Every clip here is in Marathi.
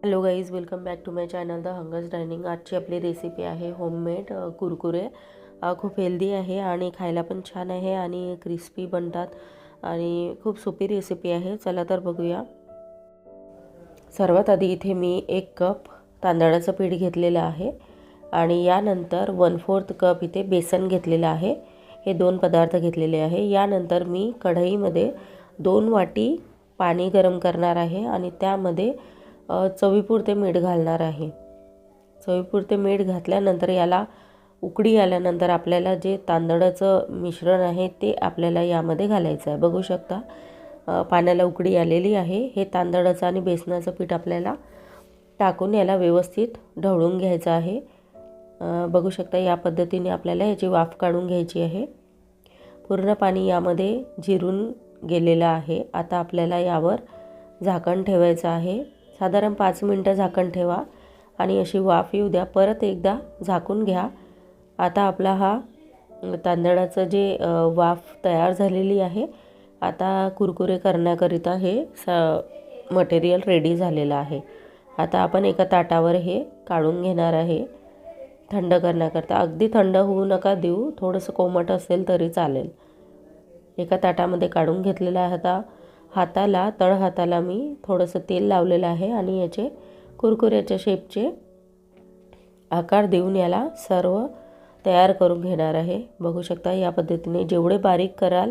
Hello guys welcome back to my channel the hungers dining आजची आपली रेसिपी आहे होममेड कुरकुरे. खूप हेल्दी आहे आणि खायला पण छान आहे आणि क्रिस्पी बनतात. आणि खूप सोपी रेसिपी आहे. चला तर बघूया. सर्वात आधी इथे मी एक कप तांदळाचं पीठ घेतलेलं आहे. आणि यानंतर वन फोर्थ कप इथे बेसन घेतलेलं आहे. हे दोन पदार्थ घेतलेले आहे. यानंतर मी कढईमध्ये दोन वाटी पाणी गरम करणार आहे आणि त्यामध्ये चवीपुरते मीठ घालणार आहे. चवीपुरते मीठ घातल्यानंतर याला उकडी आल्यानंतर आपल्याला जे तांदळाचं मिश्रण आहे ते आपल्याला यामध्ये घालायचं आहे. बघू शकता पाण्याला उकडी आलेली आहे. हे तांदळाचं आणि बेसनाचं पीठ आपल्याला टाकून याला व्यवस्थित ढवळून घ्यायचं आहे. बघू शकता या पद्धतीने आपल्याला याची वाफ काढून घ्यायची आहे. पूर्ण पाणी यामध्ये जिरून गेलेलं आहे. आता आपल्याला यावर झाकण ठेवायचं आहे. साधारण पाच मिनटं झाकण ठेवा आणि अशी वाफ येऊ द्या. परत एकदा झाकून घ्या. आता आपला हा तांदळाचं जे वाफ तयार झालेली आहे आता कुरकुरे करण्याकरिता हे स मटेरियल रेडी झालेलं आहे. आता आपण एका ताटावर हे काढून घेणार आहे. थंड करण्याकरता. अगदी थंड होऊ नका देऊ. थोडंसं कोमट असेल तरी चालेल. एका ताटामध्ये काढून घेतलेलं आहे आता. हाताला तळ हाताला मी थोडंसं तेल लावलेलं आहे आणि याचे कुरकुऱ्याच्या शेपचे आकार देऊन याला सर्व तयार करून घेणार आहे. बघू शकता या पद्धतीने जेवढे बारीक कराल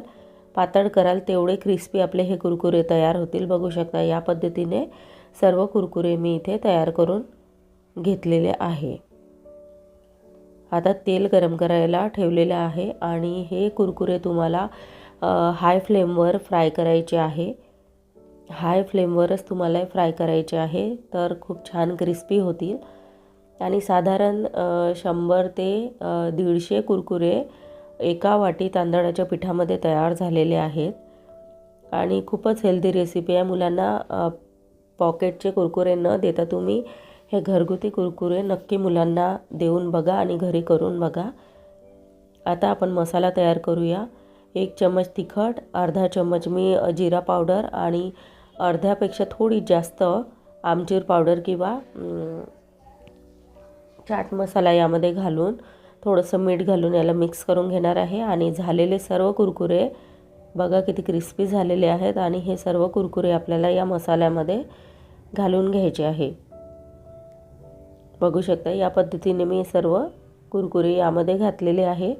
पातळ कराल तेवढे क्रिस्पी आपले हे कुरकुरे तयार होतील. बघू शकता या पद्धतीने सर्व कुरकुरे मी इथे तयार करून घेतलेले आहे. आता तेल गरम करायला ठेवलेलं आहे आणि हे कुरकुरे तुम्हाला हाय फ्लेमवर फ्राय करायचे आहे. हाय फ्लेमवरच तुम्हाला फ्राय करायचे आहे. तर खूप छान क्रिस्पी होतील. आणि साधारण शंभर ते दीडशे कुरकुरे एका वाटी तांदळाच्या पिठामध्ये तयार झालेले आहेत. आणि खूपच हेल्दी रेसिपी आहे. मुलांना पॉकेटचे कुरकुरे न देता तुम्ही हे घरगुती कुरकुरे नक्की मुलांना देऊन बघा आणि घरी करून बघा. आता आपण मसाला तयार करूया. एक चम्मच तिखट अर्धा चम्मच मी जिरा पावडर आणि अर्ध्यापेक्षा थोडी जास्त आमचूर पावडर किंवा चाट मसाला यामध्ये घालून थोडंसं मीठ घालून याला मिक्स करून घेणार आहे. आणि झालेले सर्व कुरकुरे बघा किती क्रिस्पी झालेले आहेत आणि हे सर्व कुरकुरे आपल्याला या मसाल्यामध्ये घालून घ्यायचे आहे. बघू शकता या पद्धतीने मी सर्व कुरकुरे यामध्ये घातलेले आहे.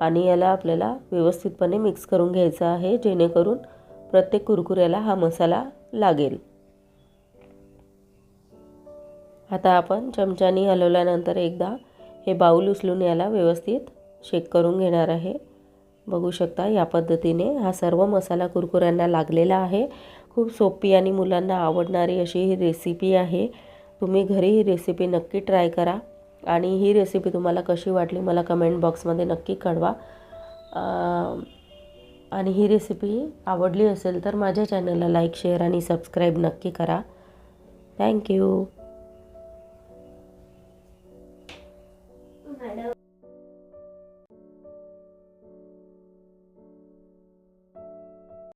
आणि याला आपल्याला व्यवस्थितपणे मिक्स करून घ्यायचं आहे जेणेकरून प्रत्येक कुरकुऱ्याला हा मसाला लागेल. आता आपण चमच्यानी हलवल्यानंतर एकदा हे बाऊल उचलून याला व्यवस्थित शेक करून घेणार आहे. बघू शकता या पद्धतीने हा सर्व मसाला कुरकुऱ्यांना लागलेला आहे. खूप सोपी आणि मुलांना आवडणारी अशी ही रेसिपी आहे. तुम्ही घरी ही रेसिपी नक्की ट्राय करा. आणि ही रेसिपी तुम्हाला कशी वाटली मला कमेंट बॉक्समध्ये नक्की कळवा. आणि ही रेसिपी आवडली असेल तर माझ्या चॅनलला लाईक शेअर आणि सबस्क्राईब नक्की करा. थँक्यू